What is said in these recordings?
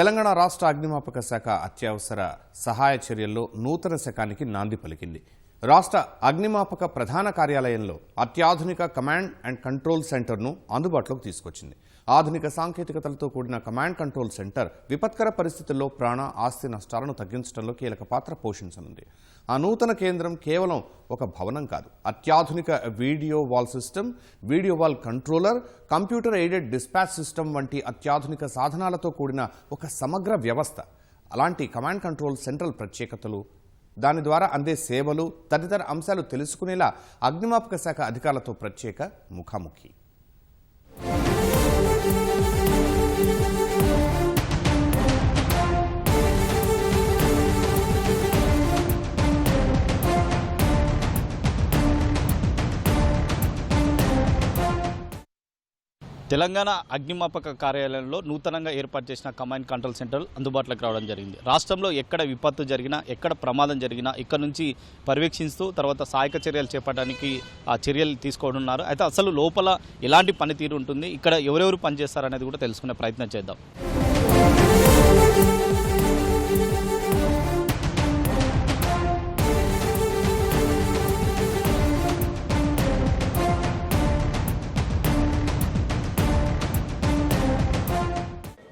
తెలంగాణ రాష్ట్ర అగ్నిమాపక శాఖ అత్యవసర సహాయ చర్యల్లో నూతన శకానికి నాంది పలికింది. రాష్ట్ర అగ్నిమాపక ప్రధాన కార్యాలయంలో అత్యాధునిక కమాండ్ అండ్ కంట్రోల్ సెంటర్ను అందుబాటులోకి తీసుకొచ్చింది. ఆధునిక సాంకేతికతలతో కూడిన కమాండ్ కంట్రోల్ సెంటర్ విపత్కర పరిస్థితుల్లో ప్రాణ ఆస్తి నష్టాలను తగ్గించడంలో కీలక పాత్ర పోషించనుంది. ఆ నూతన కేంద్రం కేవలం ఒక భవనం కాదు అత్యాధునిక video wall system video wall controller computer aided dispatch system వంటి అత్యాధునిక సాధనాలతో కూడిన ఒక సమగ్ర వ్యవస్థ. అలాంటి కమాండ్ కంట్రోల్ సెంట్రల్ ప్రత్యేకతలు దాని ద్వారా అందే సేవలు తదితర అంశాలు తెలుసుకునేలా అగ్నిమాపక శాఖ అధికారులతో ప్రత్యేక ముఖాముఖి. తెలంగాణ అగ్నిమాపక కార్యాలయంలో నూతనంగా ఏర్పాటు చేసిన కమాండ్ కంట్రోల్ సెంటర్ అందుబాటులోకి రావడం జరిగింది. రాష్ట్రంలో ఎక్కడ విపత్తు జరిగినా ఎక్కడ ప్రమాదం జరిగినా ఇక్కడ నుంచి పర్యవేక్షిస్తూ తర్వాత సహాయక చర్యలు చేపట్టడానికి ఆ చర్యలు తీసుకోనున్నారు. అయితే అసలు లోపల ఎలాంటి పనితీరు ఉంటుంది? ఇక్కడ ఎవరెవరు పనిచేస్తారనేది కూడా తెలుసుకునే ప్రయత్నం చేద్దాం.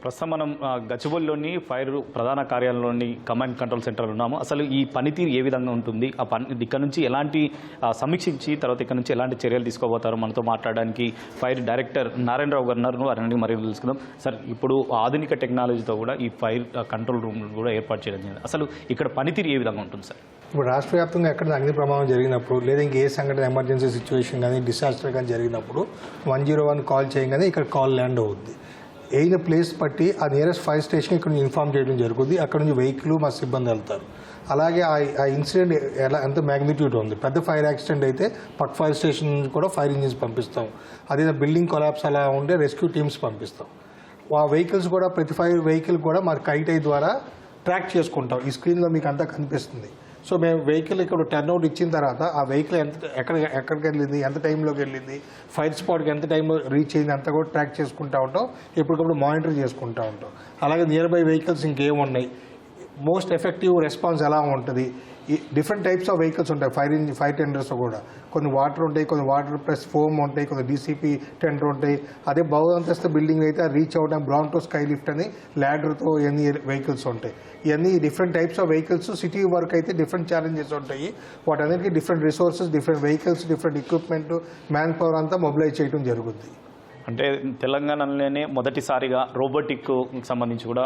ప్రస్తుతం మనం గచ్చిబౌలిలోని ఫైర్ ప్రధాన కార్యాలయంలోని కమాండ్ కంట్రోల్ సెంటర్ ఉన్నాము. అసలు ఈ పనితీరు ఏ విధంగా ఉంటుంది? ఆ పని ఇక్కడ నుంచి ఎలాంటి సమీక్షించి తర్వాత ఇక్కడ నుంచి ఎలాంటి చర్యలు తీసుకోబోతారో మనతో మాట్లాడడానికి ఫైర్ డైరెక్టర్ నారాయణరావు గారు ఉన్నారు. వారిని మరి తెలుసుకుందాం. సార్ ఇప్పుడు ఆధునిక టెక్నాలజీతో కూడా ఈ ఫైర్ కంట్రోల్ రూమ్ కూడా ఏర్పాటు చేయడం జరిగింది. అసలు ఇక్కడ పనితీరు ఏ విధంగా ఉంటుంది సార్? ఇప్పుడు రాష్ట్ర వ్యాప్తంగా ఎక్కడ అగ్ని ప్రమాదం జరిగినప్పుడు లేదా ఇంకే సంఘటన ఎమర్జెన్సీ సిచ్యువేషన్ కానీ డిసాస్టర్ కానీ జరిగినప్పుడు వన్ జీరో వన్ కాల్ చేయగానే ఇక్కడ కాల్ ల్యాండ్ అవుద్ది. అయిన ప్లేస్ బట్టి ఆ నియరెస్ట్ ఫైర్ స్టేషన్ ఇక్కడ నుంచి ఇన్ఫార్మ్ చేయడం జరుగుతుంది. అక్కడ నుంచి వెహికల్ మా సిబ్బంది వెళ్తారు. అలాగే ఆ ఇన్సిడెంట్ ఎలా ఎంత మ్యాగ్నిట్యూడ్ ఉంది? పెద్ద ఫైర్ యాక్సిడెంట్ అయితే పక్ ఫైర్ స్టేషన్ నుంచి కూడా ఫైర్ ఇంజిన్స్ పంపిస్తాం. అదే బిల్డింగ్ కొలాప్స్ అలా ఉంటే రెస్క్యూ టీమ్స్ పంపిస్తాం. ఆ వెహికల్స్ కూడా ప్రతి ఫైర్ వెహికల్ కూడా మా కైట్ ఐ ద్వారా ట్రాక్ చేసుకుంటాం. ఈ స్క్రీన్లో మీకు అంతా కనిపిస్తుంది. సో మేము వెహికల్ ఇక్కడ టర్న్ అవుట్ ఇచ్చిన తర్వాత ఆ వెహికల్ ఎంత ఎక్కడ ఎక్కడికి వెళ్ళింది ఎంత టైంలోకి వెళ్ళింది ఫైర్ స్పాట్కి ఎంత టైంలో రీచ్ అయింది అంతా కూడా ట్రాక్ చేసుకుంటూ ఉంటాం ఎప్పటికప్పుడు మానిటర్ చేసుకుంటూ ఉంటాం. అలాగే నియర్ బై వెహికల్స్ ఇంకేమున్నాయి? మోస్ట్ ఎఫెక్టివ్ రెస్పాన్స్ ఎలా ఉంటుంది? డిఫరెంట్ టైప్స్ ఆఫ్ వెహికల్స్ ఉంటాయి. ఫైర్ ఇంజిన్ ఫైర్ టెండర్స్ కూడా. కొన్ని వాటర్ ఉంటాయి కొన్ని వాటర్ ప్లస్ ఫోమ్ ఉంటాయి కొన్ని డీసీపీ టెండర్ ఉంటాయి. అదే బహుదంతస్తు బిల్డింగ్ అయితే రీచ్ అవడం బ్రౌన్ స్కై లిఫ్ట్ అని ల్యాడర్తో ఎన్ని వెహికల్స్ ఉంటాయి. ఇవన్నీ different types of vehicles city work అయితే డిఫరెంట్ ఛాలెంజెస్ ఉంటాయి. వాటన్నిటికీ different resources different vehicles different equipment man power అంతా మొబిలైజ్ చేయడం జరుగుతుంది అంటే తెలంగాణలోనే మొదటిసారిగా రోబోటిక్ సంబంధించి కూడా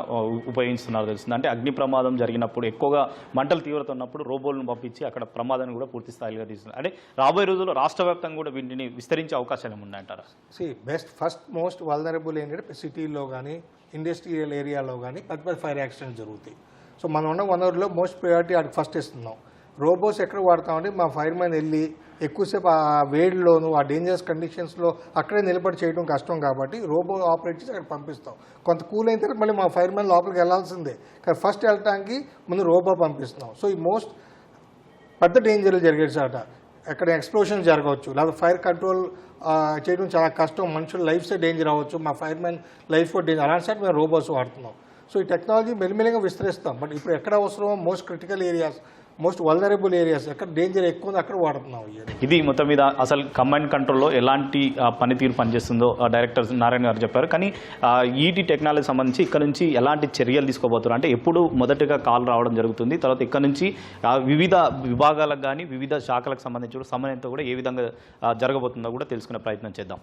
ఉపయోగిస్తున్నారు తెలుస్తుంది. అంటే అగ్ని ప్రమాదం జరిగినప్పుడు ఎక్కువగా మంటలు తీవ్రత ఉన్నప్పుడు రోబోలను పంపించి అక్కడ ప్రమాదాన్ని కూడా పూర్తి స్థాయిగా తీస్తున్నారు. అంటే రాబోయే రోజుల్లో రాష్ట్ర వ్యాప్తంగా కూడా వీటిని విస్తరించే అవకాశాలు ఉన్నాయంటారా? See best first most vulnerable ఏంటంటే సిటీల్లో కానీ ఇండస్ట్రియల్ ఏరియాలో కానీ పెద్ద పెద్ద ఫైర్ యాక్సిడెంట్స్ జరుగుతాయి. సో మనం ఉన్న వనరులో మోస్ట్ ప్రయారిటీ వాటికి ఫస్ట్ ఇస్తున్నాం రోబోస్ ఎక్కడ వాడతామంటే మా ఫైర్ మ్యాన్ వెళ్ళి ఎక్కువసేపు ఆ వేడిలోను ఆ డేంజరస్ కండిషన్స్లో అక్కడే నిలబడి చేయడం కష్టం కాబట్టి రోబో ఆపరేట్ చేసి అక్కడ పంపిస్తాం. కొంత కూల్ అయిన తర్వాత మళ్ళీ మా ఫైర్ మ్యాన్ లోపలికి వెళ్ళాల్సిందే. కానీ ఫస్ట్ వెళ్ళటానికి ముందు రోబో పంపిస్తున్నాం. సో ఈ మోస్ట్ పెద్ద డేంజర్లు జరిగే చాట ఎక్కడ ఎక్స్ప్లోషన్ జరగవచ్చు. లేదా ఫైర్ కంట్రోల్ చేయడం చాలా కష్టం. మనుషుల లైఫ్సే డేంజర్ అవ్వచ్చు. మా ఫైర్ మ్యాన్ లైఫ్ కూడా డేంజర్ అలాంటి సార్ మేము రోబోస్ వాడుతున్నాం. సో ఈ టెక్నాలజీ మెల్లిమెల్లిగా విస్తరిస్తాం. బట్ ఇప్పుడు ఎక్కడ అవసరమో most critical areas most vulnerable areas ఎక్కడ డేంజర్ ఎక్కువ ఉంది అక్కడ వాడుతున్నాం ఇది మొత్తం మీద అసలు కమాండ్ కంట్రోల్లో ఎలాంటి పనితీరు పనిచేస్తుందో డైరెక్టర్ నారాయణ గారు చెప్పారు. కానీ ఈటీ టెక్నాలజీ సంబంధించి ఇక్కడ నుంచి ఎలాంటి చర్యలు తీసుకోబోతున్నారు? అంటే ఎప్పుడు మొదటగా కాల్ రావడం జరుగుతుంది తర్వాత ఇక్కడ నుంచి వివిధ విభాగాలకు కానీ వివిధ శాఖలకు సంబంధించి కూడా సమన్వయంతో కూడా ఏ విధంగా జరగబోతుందో కూడా తెలుసుకునే ప్రయత్నం చేద్దాం.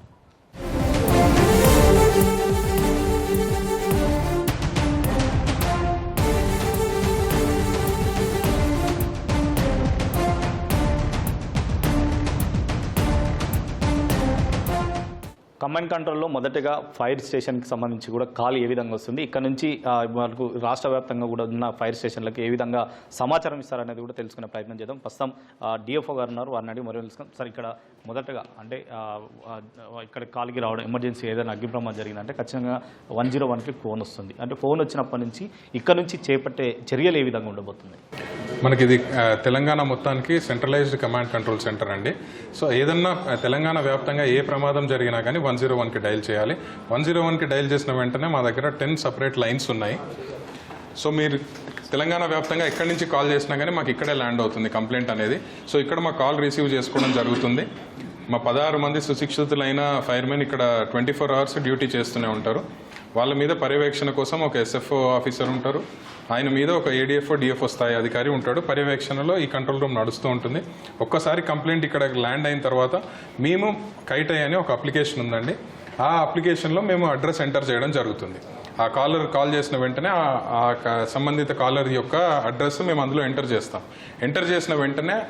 కమాండ్ కంట్రోల్లో మొదటగా ఫైర్ స్టేషన్కి సంబంధించి కూడా కాల్ ఏ విధంగా వస్తుంది? ఇక్కడ నుంచి మనకు రాష్ట్ర వ్యాప్తంగా కూడా ఉన్న ఫైర్ స్టేషన్లకు ఏ విధంగా సమాచారం ఇస్తారనేది కూడా తెలుసుకునే ప్రయత్నం చేద్దాం. ప్రస్తుతం డిఎఫ్ఓ గారు ఉన్నారు వారిని అడిగి మరో తెలుసుకుందాం. సార్ ఇక్కడ మొదటగా అంటే ఇక్కడ కాల్కి రావడం ఎమర్జెన్సీ ఏదైనా అగ్ని ప్రమాదం జరిగిందంటే ఖచ్చితంగా వన్ జీరో వన్కి ఫోన్ వస్తుంది. అంటే ఫోన్ వచ్చినప్పటి నుంచి ఇక్కడ నుంచి చేపట్టే చర్యలు ఏ విధంగా ఉండబోతుంది మనకి ఇది తెలంగాణ మొత్తానికి సెంట్రలైజ్డ్ కమాండ్ కంట్రోల్ సెంటర్ అండి. సో ఏదన్నా తెలంగాణ వ్యాప్తంగా ఏ ప్రమాదం జరిగినా కానీ వన్ జీరో వన్కి డయల్ చేయాలి. వన్ జీరో వన్కి డయల్ చేసిన వెంటనే మా దగ్గర టెన్ సపరేట్ లైన్స్ ఉన్నాయి. సో మీరు తెలంగాణ వ్యాప్తంగా ఎక్కడి నుంచి కాల్ చేసినా కానీ మాకు ఇక్కడే ల్యాండ్ అవుతుంది కంప్లైంట్ అనేది. సో ఇక్కడ మా కాల్ రిసీవ్ చేసుకోవడం జరుగుతుంది. మా పదహారు మంది సుశిక్షితులైన ఫైర్మెన్ ఇక్కడ ట్వంటీ ఫోర్ అవర్స్ డ్యూటీ చేస్తూనే ఉంటారు. వాళ్ళ మీద పర్యవేక్షణ కోసం ఒక ఎస్ఎఫ్ఓ ఆఫీసర్ ఉంటారు. ఆయన మీద ఒక ఏడిఎఫ్ఓ డిఎఫ్ఓ స్థాయి అధికారి ఉంటాడు. పర్యవేక్షణలో ఈ కంట్రోల్ రూమ్ నడుస్తూ ఉంటుంది. ఒక్కసారి కంప్లైంట్ ఇక్కడ ల్యాండ్ అయిన తర్వాత మేము కైటై అని ఒక అప్లికేషన్ ఉందండి. ఆ అప్లికేషన్లో మేము అడ్రస్ ఎంటర్ చేయడం జరుగుతుంది. ఆ కాలర్ కాల్ చేసిన వెంటనే ఆ- సంబంధిత కాలర్ యొక్క అడ్రస్ మేము అందులో ఎంటర్ చేస్తాం. ఎంటర్ చేసిన వెంటనే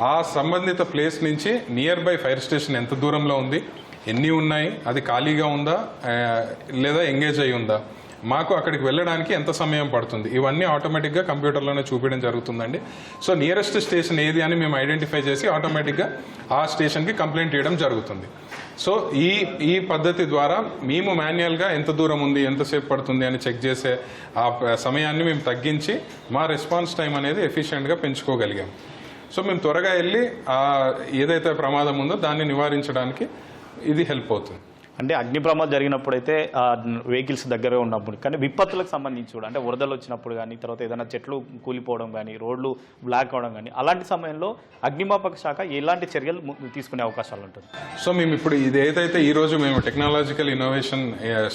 ఆ సంబంధిత ప్లేస్ నుంచి నియర్ బై ఫైర్ స్టేషన్ ఎంత దూరంలో ఉంది? ఎన్ని ఉన్నాయి? అది ఖాళీగా ఉందా? లేదా ఎంగేజ్ అయి ఉందా? మాకు అక్కడికి వెళ్ళడానికి ఎంత సమయం పడుతుంది? ఇవన్నీ ఆటోమేటిక్గా కంప్యూటర్లోనే చూపించడం జరుగుతుందండి. సో నియరెస్ట్ స్టేషన్ ఏది అని మేము ఐడెంటిఫై చేసి ఆటోమేటిక్గా ఆ స్టేషన్కి కంప్లైంట్ చేయడం జరుగుతుంది. సో ఈ ఈ పద్ధతి ద్వారా మేము మాన్యువల్గా ఎంత దూరం ఉంది ఎంతసేపు పడుతుంది అని చెక్ చేసే ఆ సమయాన్ని మేము తగ్గించి మా రెస్పాన్స్ టైం అనేది ఎఫిషియెంట్గా పెంచుకోగలిగాం. సో మేము త్వరగా వెళ్ళి ఏదైతే ప్రమాదం ఉందో దాన్ని నివారించడానికి ఇది హెల్ప్ అవుతుంది. అంటే అగ్ని ప్రమాదం జరిగినప్పుడైతే ఆ వెహికల్స్ దగ్గరే ఉన్నప్పుడు. కానీ విపత్తులకు సంబంధించి కూడా అంటే వరదలు వచ్చినప్పుడు కానీ తర్వాత ఏదైనా చెట్లు కూలిపోవడం కానీ రోడ్లు బ్లాక్ అవడం కానీ అలాంటి సమయంలో అగ్నిమాపక శాఖ ఎలాంటి చర్యలు తీసుకునే అవకాశాలు ఉంటుంది? సో మేము ఇప్పుడు ఇది ఏదైతే ఈ రోజు మేము టెక్నాలజికల్ ఇన్నోవేషన్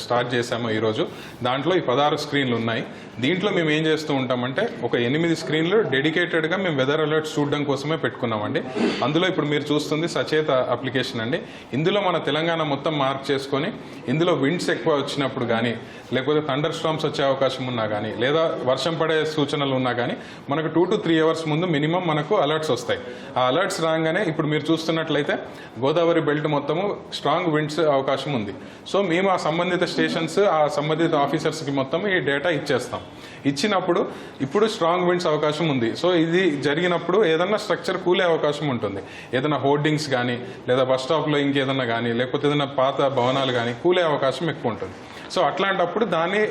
స్టార్ట్ చేశామో ఈ రోజు దాంట్లో ఈ పదహారు స్క్రీన్లు ఉన్నాయి. దీంట్లో మేము ఏం చేస్తూ ఉంటామంటే ఒక ఎనిమిది స్క్రీన్లు డెడికేటెడ్గా మేము వెదర్ అలర్ట్స్ చూడడం కోసమే పెట్టుకున్నామండి. అందులో ఇప్పుడు మీరు చూస్తుంది సచేత అప్లికేషన్ అండి. ఇందులో మన తెలంగాణ మొత్తం మార్క్ చేసుకొని ఇందులో విండ్స్ ఎక్కువ వచ్చినప్పుడు కానీ లేకపోతే థండర్ స్టామ్స్ వచ్చే అవకాశం ఉన్నా కానీ లేదా వర్షం పడే సూచనలు ఉన్నా కానీ మనకు టూ టు త్రీ అవర్స్ ముందు మినిమం మనకు అలర్ట్స్ వస్తాయి. ఆ అలర్ట్స్ రాగానే ఇప్పుడు మీరు చూస్తున్నట్లయితే గోదావరి బెల్ట్ మొత్తము స్ట్రాంగ్ విండ్స్ అవకాశం ఉంది. సో మేము ఆ సంబంధిత స్టేషన్స్ ఆ సంబంధిత ఆఫీసర్స్కి మొత్తం ఈ డేటా ఇచ్చేస్తాం. ఇచ్చినప్పుడు ఇప్పుడు స్ట్రాంగ్ విండ్స్ అవకాశం ఉంది. సో ఇది జరిగినప్పుడు ఏదన్నా స్ట్రక్చర్ కూలే అవకాశం ఉంటుంది. ఏదైనా హోర్డింగ్స్ కానీ లేదా బస్ స్టాప్లో ఇంకేదన్నా కానీ లేకపోతే ఏదైనా పాత భవనాలు కానీ కూలే అవకాశం ఎక్కువ ఉంటుంది. సో అట్లాంటప్పుడు దాన్ని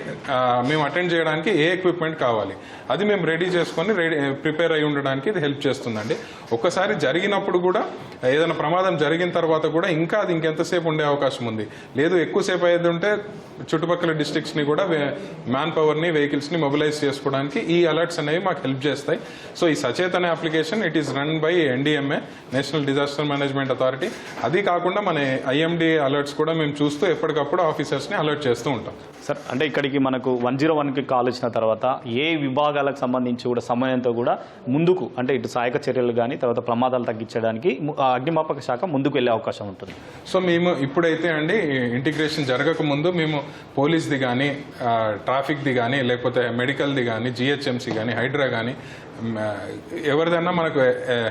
మేము అటెండ్ చేయడానికి ఏ ఎక్విప్మెంట్ కావాలి. అది మేము రెడీ చేసుకొని రెడీ ప్రిపేర్ అయి ఉండడానికి ఇది హెల్ప్ చేస్తుందండి. ఒక్కసారి జరిగినప్పుడు కూడా ఏదైనా ప్రమాదం జరిగిన తర్వాత కూడా ఇంకా అది ఇంకెంతసేపు ఉండే అవకాశం ఉంది. లేదు ఎక్కువసేపు అయ్యేది ఉంటే చుట్టుపక్కల డిస్ట్రిక్ట్స్ని కూడా మ్యాన్ పవర్ని వెహికల్స్ని మొబిలైజ్ చేసుకోవడానికి ఈ అలర్ట్స్ అనేవి మాకు హెల్ప్ చేస్తాయి. సో ఈ Sachetana application it is run by NDMA national disaster management authority అది కాకుండా మన ఐఎండి అలర్ట్స్ కూడా మేము చూస్తూ ఎప్పటికప్పుడు ఆఫీసర్స్ని అలర్ట్ చేస్తూ ఉంటాం సార్ అంటే ఇక్కడికి మనకు వన్ జీరో వన్కి కాల్ వచ్చిన తర్వాత ఏ విభాగాలకు సంబంధించి కూడా సమయంతో కూడా ముందుకు అంటే ఇటు సహాయక చర్యలు కానీ తర్వాత ప్రమాదాలు తగ్గించడానికి అగ్నిమాపక శాఖ ముందుకు వెళ్ళే అవకాశం ఉంటుంది. సో మేము ఇప్పుడైతే అండి ఇంటిగ్రేషన్ జరగక ముందు మేము పోలీస్ది కానీ ట్రాఫిక్ది కానీ లేకపోతే మెడికల్ది కానీ జిహెచ్ఎంసీ కానీ హైడ్రా కానీ ఎవరిదన్నా మనకు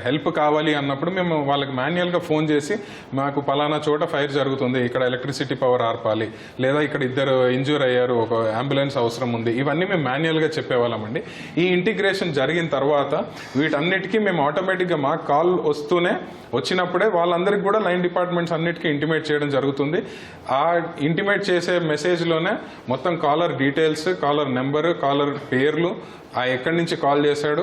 హెల్ప్ కావాలి అన్నప్పుడు మేము వాళ్ళకి మాన్యువల్గా ఫోన్ చేసి మాకు పలానా చోట ఫైర్ జరుగుతుంది ఇక్కడ ఎలక్ట్రిసిటీ పవర్ ఆర్పాలి లేదా ఇక్కడ ఇద్దరు ఇంజూర్ అయ్యారు ఒక అంబులెన్స్ అవసరం ఉంది ఇవన్నీ మేము మాన్యువల్గా చెప్పేవాళ్ళమండి. ఈ ఇంటిగ్రేషన్ జరిగిన తర్వాత వీటన్నిటికీ మేము ఆటోమేటిక్గా మాకు కాల్ వస్తూనే వచ్చినప్పుడే వాళ్ళందరికీ కూడా లైన్ డిపార్ట్మెంట్స్ అన్నిటికీ ఇంటిమేట్ చేయడం జరుగుతుంది. ఆ ఇంటిమేట్ చేసే మెసేజ్లోనే మొత్తం caller details caller number caller పేర్లు ఆ ఎక్కడి నుంచి కాల్ చేశాడు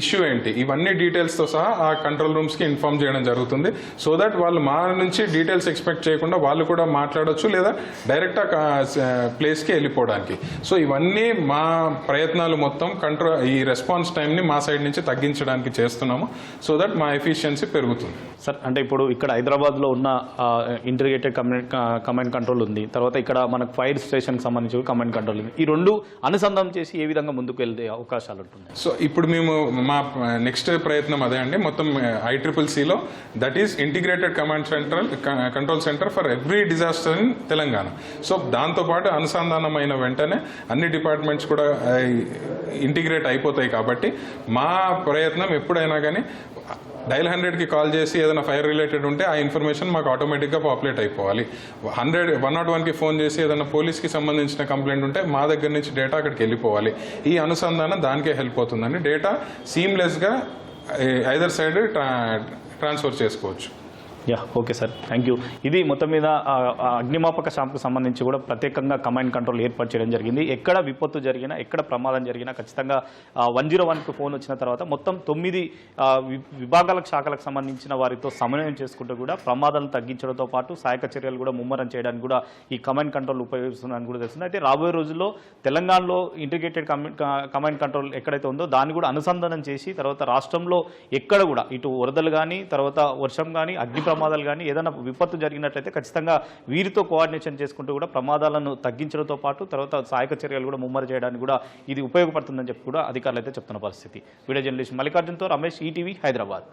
ఇష్యూ ఏంటి? ఇవన్నీ డీటెయిల్స్తో సహా ఆ కంట్రోల్ రూమ్స్కి ఇన్ఫార్మ్ చేయడం జరుగుతుంది. సో దట్ వాళ్ళు మా నుంచి డీటెయిల్స్ ఎక్స్పెక్ట్ చేయకుండా వాళ్ళు కూడా మాట్లాడొచ్చు లేదా డైరెక్ట్ ఆ ప్లేస్కి వెళ్ళిపోవడానికి. సో ఇవన్నీ మా ప్రయత్నాలు మొత్తం కంట్రోల్ ఈ రెస్పాన్స్ టైంని మా సైడ్ నుంచి తగ్గించడానికి చేస్తున్నాము. సో దట్ మా ఎఫిషియన్సీ పెరుగుతుంది. సార్ అంటే ఇప్పుడు ఇక్కడ హైదరాబాద్లో ఉన్న ఇంటిగ్రేటెడ్ కమాండ్ కమాండ్ కంట్రోల్ ఉంది. తర్వాత ఇక్కడ మనకు ఫైర్ స్టేషన్కి సంబంధించి కమాండ్ కంట్రోల్ ఉంది. ఈ రెండు అనుసంధానం చేసి ఏ విధంగా ముందుకు వెళ్తే అవకాశాలు ఉంటుంది సో ఇప్పుడు మేము మా నెక్స్ట్ ప్రయత్నం అదే అండి. మొత్తం ఐ సిలో that is integrated command central control centre for every disaster in Telangana so దాంతోపాటు అనుసంధానమైన వెంటనే అన్ని డిపార్ట్మెంట్స్ కూడా ఇంటిగ్రేట్ అయిపోతాయి కాబట్టి మా ప్రయత్నం ఎప్పుడైనా కానీ డైల్ హండ్రెడ్కి కాల్ చేసి ఏదైనా ఫైర్ రిలేటెడ్ ఉంటే ఆ ఇన్ఫర్మేషన్ మాకు ఆటోమేటిక్గా పాపులేట్ అయిపోవాలి. హండ్రెడ్ వన్ నాట్ వన్కి ఫోన్ చేసి ఏదైనా పోలీస్కి సంబంధించిన కంప్లైంట్ ఉంటే మా దగ్గర నుంచి డేటా అక్కడికి వెళ్ళిపోవాలి. ఈ అనుసంధానం దానికే హెల్ప్ అవుతుందని డేటా సీమ్లెస్గా ఐదర్ సైడ్ ట్రాన్స్ఫర్ చేసుకోవచ్చు. Yeah okay sir. Thank you ఇది మొత్తం మీద అగ్నిమాపక శాంపుకు సంబంధించి కూడా ప్రత్యేకంగా కమాండ్ కంట్రోల్ ఏర్పాటు చేయడం జరిగింది. ఎక్కడ విపత్తు జరిగినా ఎక్కడ ప్రమాదం జరిగినా ఖచ్చితంగా వన్ జీరో వన్కి ఫోన్ వచ్చిన తర్వాత మొత్తం తొమ్మిది వి- విభాగాలకు శాఖలకు సంబంధించిన వారితో సమన్వయం చేసుకుంటూ కూడా ప్రమాదాలను తగ్గించడంతో పాటు సహాయక చర్యలు కూడా ముమ్మరం చేయడానికి కూడా ఈ కమాండ్ కంట్రోల్ ఉపయోగిస్తున్నారని కూడా తెలుస్తుంది. అయితే రాబోయే రోజుల్లో తెలంగాణలో ఇంటిగ్రేటెడ్ కమాండ్ కంట్రోల్ ఎక్కడైతే ఉందో దాన్ని కూడా అనుసంధానం చేసి తర్వాత రాష్ట్రంలో ఎక్కడ కూడా ఇటు వరదలు కానీ తర్వాత వర్షం కానీ అగ్ని ప్రమాదాలు కానీ ఏదైనా విపత్తు జరిగినట్లయితే ఖచ్చితంగా వీరితో కోఆర్డినేషన్ చేసుకుంటూ కూడా ప్రమాదాలను తగ్గించడంతో పాటు తర్వాత సహాయక చర్యలు కూడా ముమ్మర చేయడానికి కూడా ఇది ఉపయోగపడుతుందని చెప్పి కూడా అధికారులు అయితే చెప్తున్న పరిస్థితి. వీడియో జర్నలిస్ట్ మల్లికార్జున్తో రమేష్ ఈటీవీ హైదరాబాద్.